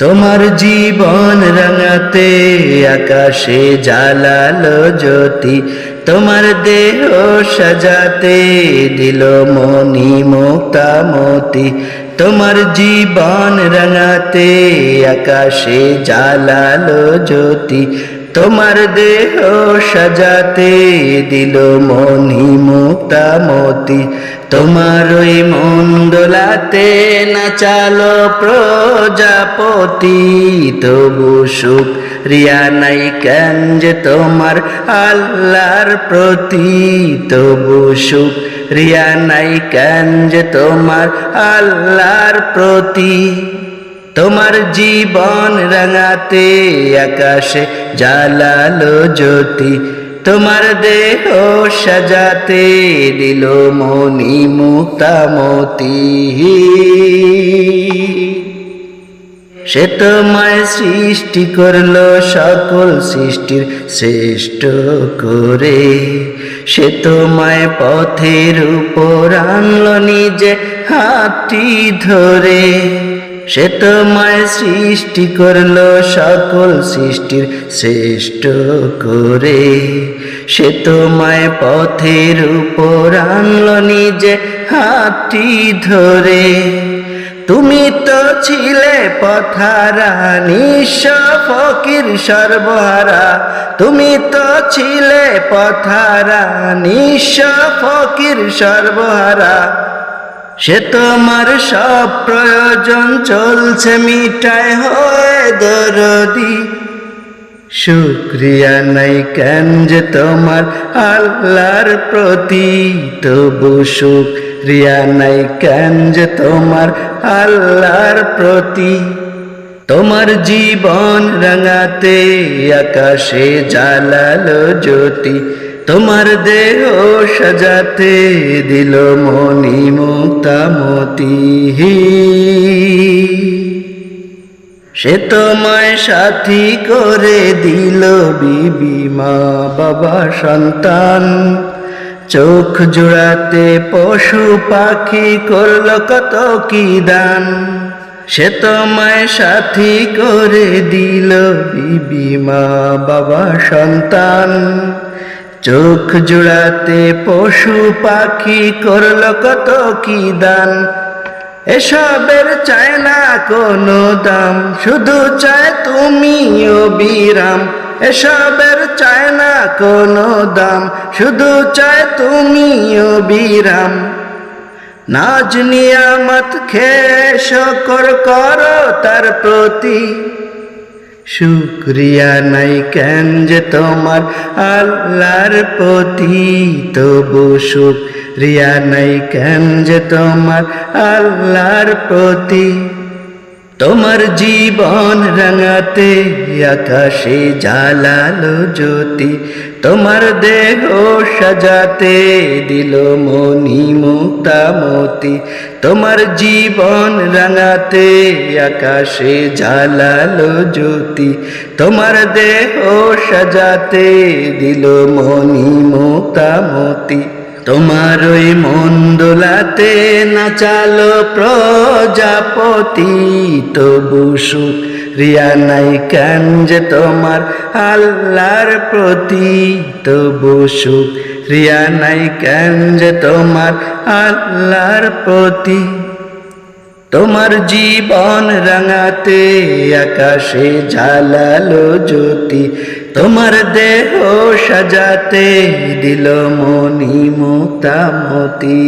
তোমার জীবন রঙাতে, আকাশে জ্বালালো জ্যোতি, তোমার দেহ সাজাতে দিল মনি মুক্তামতি তোমার জীবন রঙাতে, আকাশে জ্বালালো জ্যোতি তোমার দেহ সাজাতে দিল মনি মুক্তামতি তোমার ওই মন্দলাতে নাচালো প্রজাপতি। তবু সুখ রিয়া নাই কেন যে তোমার আল্লাহর প্রতি। তবু সুখ রিয়া নাই কেন যে তোমার আল্লাহর প্রতি। তোমার জীবন রাঙাতে আকাশে জালালো জ্যোতি, তোমার দেহ সাজাতে দিল মনি মুক্তামতি সে তোমায় সৃষ্টি করল সকল সৃষ্টির শ্রেষ্ঠ করে, সে তোমায় পথের উপর আনলো নিজে হাতি ধরে। সে তোমায় সৃষ্টি করল সকল সৃষ্টির শ্রেষ্ঠ করে। সে তোমায় পথের উপর আনলো নিজে হাতটি ধরে। তুমি তো ছিলে পথারা নিঃস্ব ফকির সর্বহারা। তুমি তো ছিলে পথারা নিঃস্ব ফকির সর্বহারা। সে তোমার সব প্রয়োজন চলছে মিটায় হয়ে দরদি। শুক্রিয়া নাই কেন যে তোমার আল্লাহর প্রতি, তবু শুক্রিয়া নাই কেন যে তোমার আল্লাহর প্রতি। তোমার জীবন রাঙাতে, আকাশে জালালো জ্যোতি তোমার দেহ সাজাতে দিল মনি মুক্তামতি। সে তোমায় সাথী করে দিল বিবি মা বাবা সন্তান। চোখ জোড়াতে পশু পাখি করল কত কি দান। সে তোমায় সাথী করে দিল বিবি মা বাবা সন্তান। চোখ জোড়াতে পশু পাখি করল কত কি দান? এসবের চায় না কোনো দাম, শুধু চায় তুমি বিরাম। এসবের চায় না কোনো দাম, শুধু চায় তুমি বিরাম। নাজ নিয়ামত শকর করো তার প্রতি। শুক্রিয়া নাই কেন যে তোমার আল্লাহর প্রতি তবু শুক্রিয়া নাই কেন যে তোমার আল্লাহর প্রতি তোমার জীবন রাঙাতে, আকাশে জালালো জ্যোতি, তোমার দেহ সাজাতে দিল মনি মুক্তামতি তোমার জীবন রাঙাতে, আকাশে জালালো জ্যোতি, তোমার দেহ সাজাতে দিল মনি মুক্তামতি তোমার ওই মন্দোলাতে নাচালো প্রজাপতি? তবু সুখ রিয়া নাই কেন যে তোমার আল্লাহর প্রতি। তবু সুখ রিয়া নাই কেন যে তোমার আল্লাহর প্রতি। তোমার জীবন রাঙাতে, আকাশে জালালো জ্যোতি। তোমার দেহ সাজাতে দিল মনি মোতামতি।